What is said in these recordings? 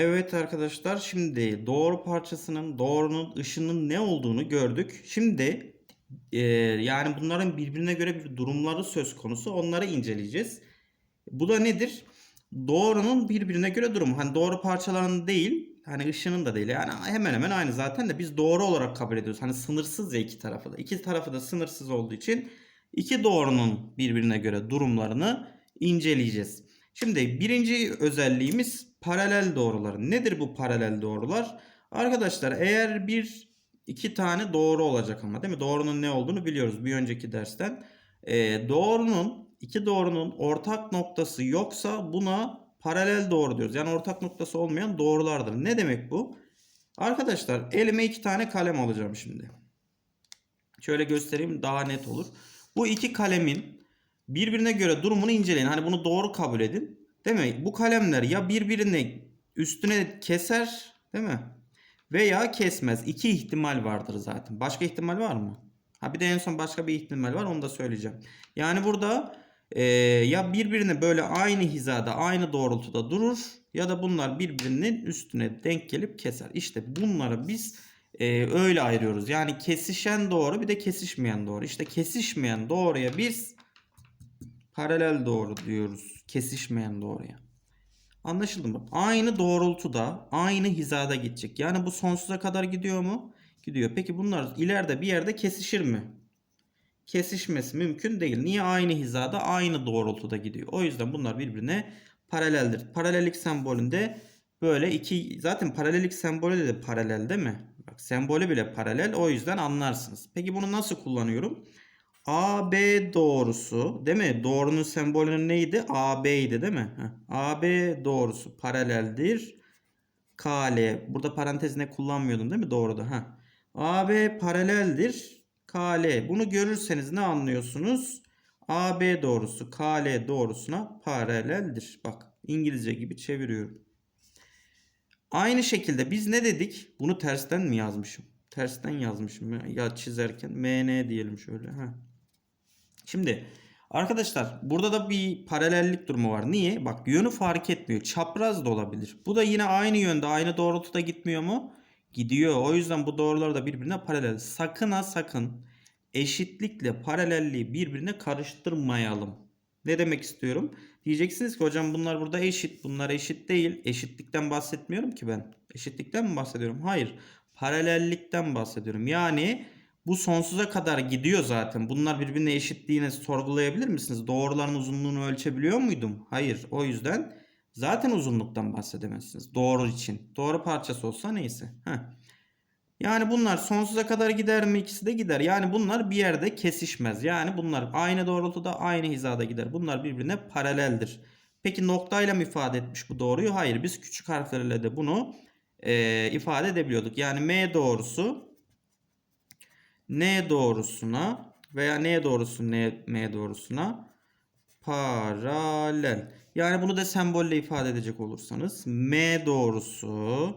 Evet arkadaşlar şimdi doğru parçasının doğrunun ışının ne olduğunu gördük. Şimdi e, yani bunların birbirine göre bir durumları söz konusu onları inceleyeceğiz. Bu da nedir? Doğrunun birbirine göre durumu. Hani doğru parçaların değil hani ışının da değil yani hemen hemen aynı zaten de biz doğru olarak kabul ediyoruz. Hani sınırsız ya iki tarafı da. İki tarafı da sınırsız olduğu için iki doğrunun birbirine göre durumlarını inceleyeceğiz. Şimdi birinci özelliğimiz paralel doğrular. Nedir bu paralel doğrular? Arkadaşlar eğer bir iki tane doğru olacak ama değil mi? Doğrunun ne olduğunu biliyoruz bir önceki dersten. Ee, doğrunun iki doğrunun ortak noktası yoksa buna paralel doğru diyoruz. Yani ortak noktası olmayan doğrulardır. Ne demek bu? Arkadaşlar elime iki tane kalem alacağım şimdi. Şöyle göstereyim daha net olur. Bu iki kalemin birbirine göre durumunu inceleyin. Hani bunu doğru kabul edin. Değil mi? Bu kalemler ya birbirini üstüne keser değil mi? Veya kesmez. İki ihtimal vardır zaten. Başka ihtimal var mı? Ha bir de en son başka bir ihtimal var onu da söyleyeceğim. Yani burada e, ya birbirine böyle aynı hizada aynı doğrultuda durur ya da bunlar birbirinin üstüne denk gelip keser. İşte bunları biz e, öyle ayırıyoruz. Yani kesişen doğru bir de kesişmeyen doğru. İşte kesişmeyen doğruya biz paralel doğru diyoruz. Kesişmeyen doğruya. Anlaşıldı mı? Aynı doğrultuda, aynı hizada gidecek. Yani bu sonsuza kadar gidiyor mu? Gidiyor. Peki bunlar ileride bir yerde kesişir mi? Kesişmesi mümkün değil. Niye aynı hizada, aynı doğrultuda gidiyor? O yüzden bunlar birbirine paraleldir. Paralellik sembolünde böyle iki zaten paralellik sembolü de paralel değil mi? Bak sembolü bile paralel. O yüzden anlarsınız. Peki bunu nasıl kullanıyorum? AB doğrusu değil mi? Doğrunun sembolünün neydi? AB idi değil mi? Heh. AB doğrusu paraleldir. KL. Burada parantez ne kullanmıyordum değil mi? Doğruda. Heh. AB paraleldir. KL. Bunu görürseniz ne anlıyorsunuz? AB doğrusu KL doğrusuna paraleldir. Bak İngilizce gibi çeviriyorum. Aynı şekilde biz ne dedik? Bunu tersten mi yazmışım? Tersten yazmışım ya, ya çizerken. MN diyelim şöyle. Heh. Şimdi arkadaşlar burada da bir paralellik durumu var. Niye? Bak yönü fark etmiyor. Çapraz da olabilir. Bu da yine aynı yönde aynı doğrultuda gitmiyor mu? Gidiyor. O yüzden bu doğrular da birbirine paralel. Sakın ha sakın eşitlikle paralelliği birbirine karıştırmayalım. Ne demek istiyorum? Diyeceksiniz ki hocam bunlar burada eşit. Bunlar eşit değil. Eşitlikten bahsetmiyorum ki ben. Eşitlikten mi bahsediyorum? Hayır. Paralellikten bahsediyorum. Yani bu sonsuza kadar gidiyor zaten. Bunlar birbirine eşitliğini sorgulayabilir misiniz? Doğruların uzunluğunu ölçebiliyor muydum? Hayır. O yüzden zaten uzunluktan bahsedemezsiniz. Doğru için. Doğru parçası olsa neyse. Heh. Yani bunlar sonsuza kadar gider mi? İkisi de gider. Yani bunlar bir yerde kesişmez. Yani bunlar aynı doğrultuda aynı hizada gider. Bunlar birbirine paraleldir. Peki noktayla mı ifade etmiş bu doğruyu? Hayır. Biz küçük harflerle de bunu e, ifade edebiliyorduk. Yani M doğrusu N doğrusuna veya N doğrusu N, M doğrusuna paralel. Yani bunu da sembolle ifade edecek olursanız M doğrusu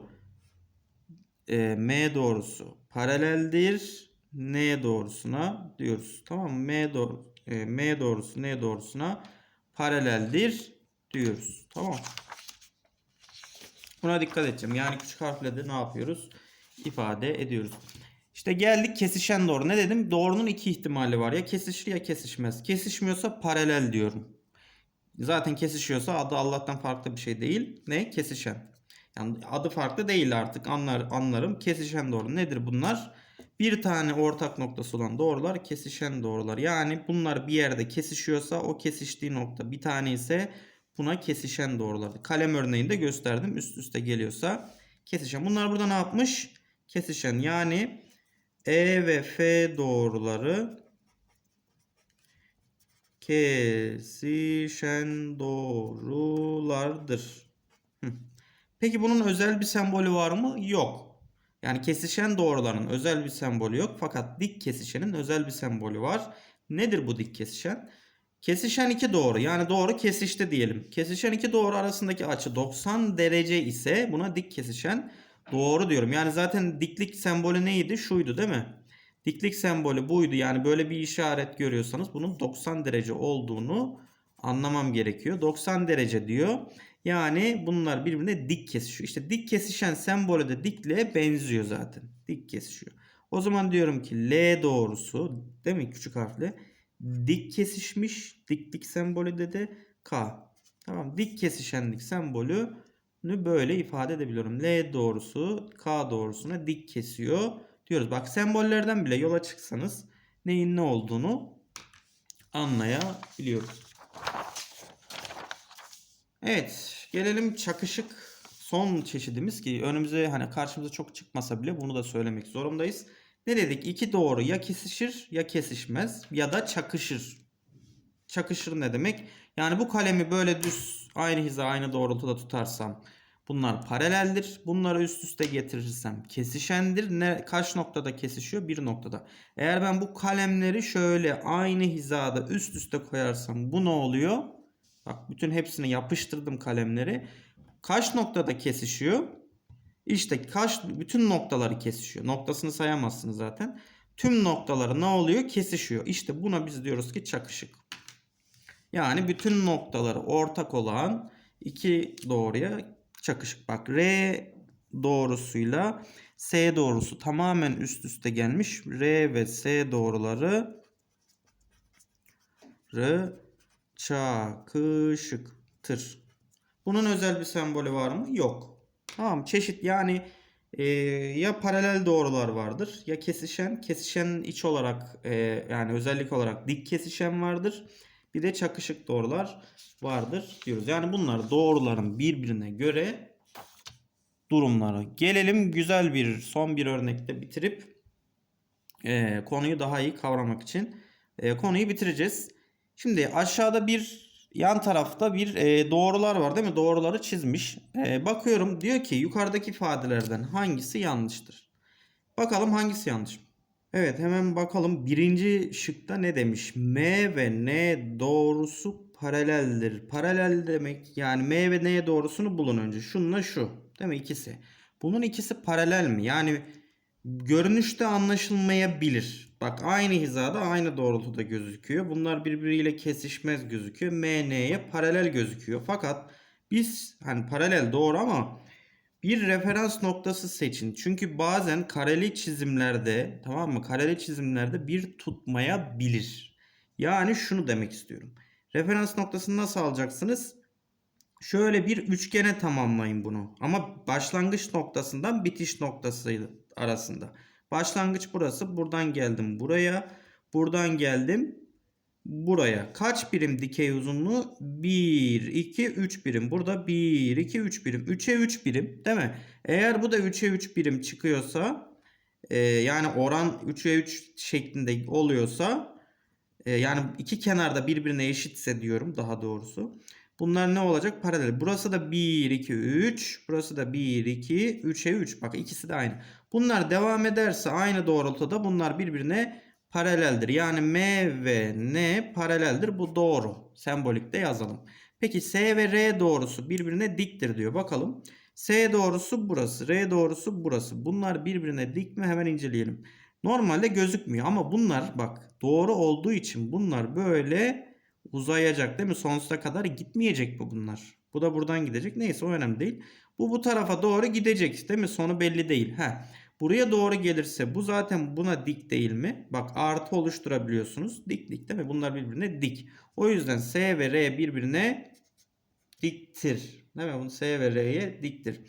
e, M doğrusu paraleldir N doğrusuna diyoruz. Tamam mı? M, doğru, e, M doğrusu N doğrusuna paraleldir diyoruz. Tamam. Buna dikkat edeceğim. Yani küçük harfle de ne yapıyoruz? İfade ediyoruz. İşte geldik kesişen doğru. Ne dedim? Doğrunun iki ihtimali var. Ya kesişir ya kesişmez. Kesişmiyorsa paralel diyorum. Zaten kesişiyorsa adı Allah'tan farklı bir şey değil. Ne? Kesişen. Yani adı farklı değil artık anlar, anlarım. Kesişen doğru. Nedir bunlar? Bir tane ortak noktası olan doğrular kesişen doğrular. Yani bunlar bir yerde kesişiyorsa o kesiştiği nokta bir tane ise buna kesişen doğrular. Kalem örneğinde gösterdim. Üst üste geliyorsa kesişen. Bunlar burada ne yapmış? Kesişen. Yani E ve F doğruları kesişen doğrulardır. Peki bunun özel bir sembolü var mı? Yok. Yani kesişen doğruların özel bir sembolü yok. Fakat dik kesişenin özel bir sembolü var. Nedir bu dik kesişen? Kesişen iki doğru yani doğru kesişti diyelim. Kesişen iki doğru arasındaki açı 90 derece ise buna dik kesişen doğru diyorum. Yani zaten diklik sembolü neydi? Şuydu değil mi? Diklik sembolü buydu. Yani böyle bir işaret görüyorsanız bunun 90 derece olduğunu anlamam gerekiyor. 90 derece diyor. Yani bunlar birbirine dik kesişiyor. İşte dik kesişen sembolü de dikliğe benziyor zaten. Dik kesişiyor. O zaman diyorum ki L doğrusu değil mi küçük harfle dik kesişmiş diklik sembolü dedi K. Tamam dik kesişenlik sembolünü böyle ifade edebiliyorum. L doğrusu K doğrusuna dik kesiyor diyoruz. Bak sembollerden bile yola çıksanız neyin ne olduğunu anlayabiliyoruz. Evet, gelelim çakışık son çeşidimiz ki önümüze hani karşımıza çok çıkmasa bile bunu da söylemek zorundayız. Ne dedik? İki doğru ya kesişir ya kesişmez ya da çakışır. Çakışır ne demek? Yani bu kalemi böyle düz aynı hiza aynı doğrultuda tutarsam bunlar paraleldir. Bunları üst üste getirirsem kesişendir. Ne kaç noktada kesişiyor? Bir noktada. Eğer ben bu kalemleri şöyle aynı hizada üst üste koyarsam bu ne oluyor? Bak bütün hepsini yapıştırdım kalemleri. Kaç noktada kesişiyor? İşte kaç bütün noktaları kesişiyor. Noktasını sayamazsınız zaten. Tüm noktaları ne oluyor? Kesişiyor. İşte buna biz diyoruz ki çakışık. Yani bütün noktaları ortak olan iki doğruya çakışık. Bak R doğrusuyla S doğrusu tamamen üst üste gelmiş. R ve S doğruları R çakışıktır. Bunun özel bir sembolü var mı? Yok. Tamam çeşit yani e, ya paralel doğrular vardır ya kesişen. Kesişenin iç olarak e, yani özellik olarak dik kesişen vardır. Bir de çakışık doğrular vardır diyoruz. Yani bunlar doğruların birbirine göre durumları. Gelelim güzel bir son bir örnekte bitirip e, konuyu daha iyi kavramak için e, konuyu bitireceğiz. Şimdi aşağıda bir yan tarafta bir e, doğrular var değil mi? Doğruları çizmiş. E, bakıyorum diyor ki yukarıdaki ifadelerden hangisi yanlıştır? Bakalım hangisi yanlış? Evet hemen bakalım birinci şıkta ne demiş? M ve N doğrusu paraleldir. Paralel demek yani M ve N doğrusunu bulun önce. Şununla şu. Değil mi ikisi? Bunun ikisi paralel mi? Yani görünüşte anlaşılmayabilir. Bak aynı hizada aynı doğrultuda gözüküyor. Bunlar birbiriyle kesişmez gözüküyor. M, N'ye paralel gözüküyor. Fakat biz hani paralel doğru ama bir referans noktası seçin. Çünkü bazen kareli çizimlerde tamam mı? Kareli çizimlerde bir tutmayabilir. Yani şunu demek istiyorum. Referans noktasını nasıl alacaksınız? Şöyle bir üçgene tamamlayın bunu. Ama başlangıç noktasından bitiş noktası arasında. Başlangıç burası. Buradan geldim buraya. Buradan geldim buraya. Kaç birim dikey uzunluğu? 1, 2, 3 birim. Burada 1, 2, 3 birim. 3'e 3 birim değil mi? Eğer bu da 3'e 3 birim çıkıyorsa e, yani oran 3'e 3 şeklinde oluyorsa e, yani iki kenarda birbirine eşitse diyorum daha doğrusu. Bunlar ne olacak? Paralel. Burası da 1, 2, 3. Burası da 1, 2, 3'e 3. Bak ikisi de aynı. Bunlar devam ederse aynı doğrultuda bunlar birbirine paraleldir. Yani M ve N paraleldir. Bu doğru. Sembolikte yazalım. Peki S ve R doğrusu birbirine diktir diyor. Bakalım. S doğrusu burası. R doğrusu burası. Bunlar birbirine dik mi? Hemen inceleyelim. Normalde gözükmüyor ama bunlar bak doğru olduğu için bunlar böyle uzayacak değil mi? Sonsuza kadar gitmeyecek bu bunlar. Bu da buradan gidecek. Neyse o önemli değil. Bu bu tarafa doğru gidecek değil mi? Sonu belli değil. Heh. Buraya doğru gelirse bu zaten buna dik değil mi? Bak artı oluşturabiliyorsunuz. Diklik değil mi? Bunlar birbirine dik. O yüzden S ve R birbirine diktir. Değil mi? Bunu S ve R'ye diktir.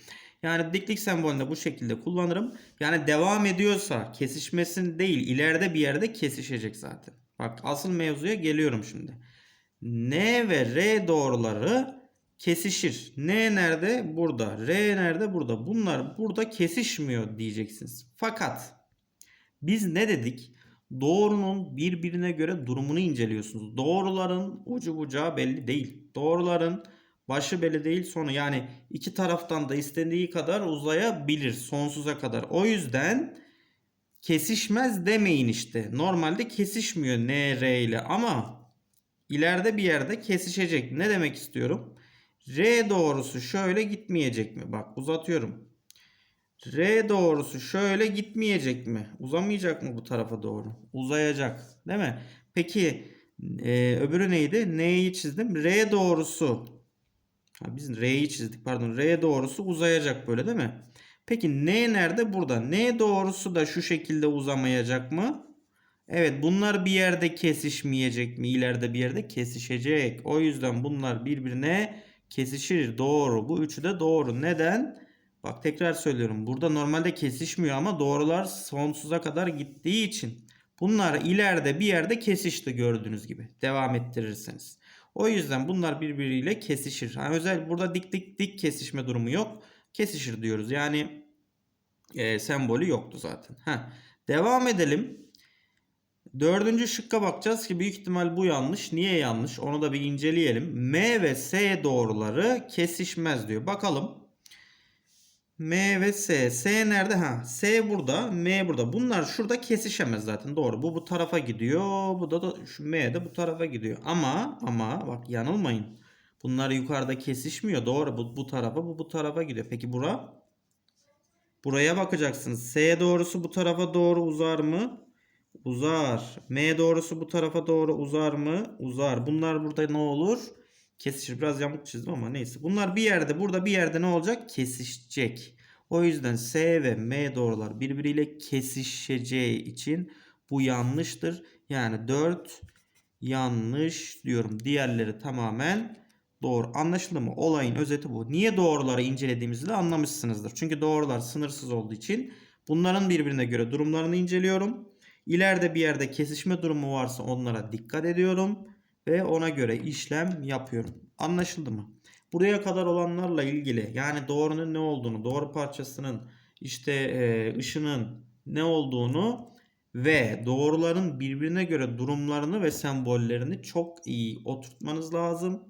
Yani diklik sembolünü bu şekilde kullanırım. Yani devam ediyorsa kesişmesin değil ileride bir yerde kesişecek zaten. Bak asıl mevzuya geliyorum şimdi. N ve R doğruları kesişir. N nerede? Burada. R nerede? Burada. Bunlar burada kesişmiyor diyeceksiniz. Fakat biz ne dedik? Doğrunun birbirine göre durumunu inceliyorsunuz. Doğruların ucu bucağı belli değil. Doğruların başı belli değil sonu. Yani iki taraftan da istediği kadar uzayabilir sonsuza kadar. O yüzden kesişmez demeyin işte. Normalde kesişmiyor N, R ile ama ileride bir yerde kesişecek. Ne demek istiyorum? R doğrusu şöyle gitmeyecek mi? Bak uzatıyorum. R doğrusu şöyle gitmeyecek mi? Uzamayacak mı bu tarafa doğru? Uzayacak. Değil mi? Peki e, öbürü neydi? N'yi çizdim. R doğrusu. Ha, biz R'yi çizdik pardon. R doğrusu uzayacak böyle değil mi? Peki N nerede? Burada. N doğrusu da şu şekilde uzamayacak mı? Evet bunlar bir yerde kesişmeyecek mi? İleride bir yerde kesişecek. O yüzden bunlar birbirine kesişir. Doğru. Bu üçü de doğru. Neden? Bak tekrar söylüyorum. Burada normalde kesişmiyor ama doğrular sonsuza kadar gittiği için. Bunlar ileride bir yerde kesişti gördüğünüz gibi. Devam ettirirseniz. O yüzden bunlar birbiriyle kesişir. Ha, özel burada dik dik dik kesişme durumu yok. Kesişir diyoruz. Yani e, sembolü yoktu zaten. Ha, devam edelim. Dördüncü şıkka bakacağız ki büyük ihtimal bu yanlış. Niye yanlış? Onu da bir inceleyelim. M ve S doğruları kesişmez diyor. Bakalım. M ve S. S nerede? Ha, S burada, M burada. Bunlar şurada kesişemez zaten. Doğru. Bu bu tarafa gidiyor. Bu da, da şu M de bu tarafa gidiyor. Ama ama bak yanılmayın. Bunlar yukarıda kesişmiyor. Doğru. Bu bu tarafa, bu bu tarafa gidiyor. Peki bura? Buraya bakacaksınız. S doğrusu bu tarafa doğru uzar mı? Uzar. M doğrusu bu tarafa doğru uzar mı? Uzar. Bunlar burada ne olur? Kesişir. Biraz yamuk çizdim ama neyse. Bunlar bir yerde burada bir yerde ne olacak? Kesişecek. O yüzden S ve M doğrular birbiriyle kesişeceği için bu yanlıştır. Yani 4 yanlış diyorum. Diğerleri tamamen doğru. Anlaşıldı mı? Olayın özeti bu. Niye doğruları incelediğimizi de anlamışsınızdır. Çünkü doğrular sınırsız olduğu için bunların birbirine göre durumlarını inceliyorum. İleride bir yerde kesişme durumu varsa onlara dikkat ediyorum ve ona göre işlem yapıyorum. Anlaşıldı mı? Buraya kadar olanlarla ilgili yani doğrunun ne olduğunu, doğru parçasının işte e, ışının ne olduğunu ve doğruların birbirine göre durumlarını ve sembollerini çok iyi oturtmanız lazım.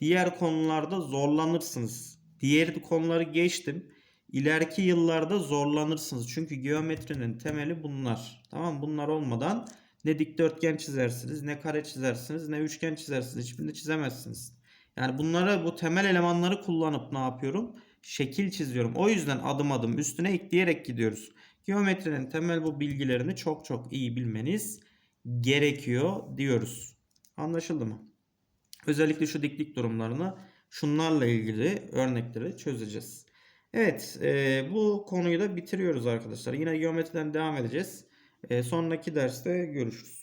Diğer konularda zorlanırsınız. Diğer konuları geçtim. İleriki yıllarda zorlanırsınız. Çünkü geometrinin temeli bunlar. Tamam Bunlar olmadan ne dikdörtgen çizersiniz, ne kare çizersiniz, ne üçgen çizersiniz. Hiçbirini çizemezsiniz. Yani bunları bu temel elemanları kullanıp ne yapıyorum? Şekil çiziyorum. O yüzden adım adım üstüne ekleyerek gidiyoruz. Geometrinin temel bu bilgilerini çok çok iyi bilmeniz gerekiyor diyoruz. Anlaşıldı mı? Özellikle şu diklik durumlarını şunlarla ilgili örnekleri çözeceğiz. Evet e, bu konuyu da bitiriyoruz arkadaşlar. Yine geometriden devam edeceğiz. E, sonraki derste görüşürüz.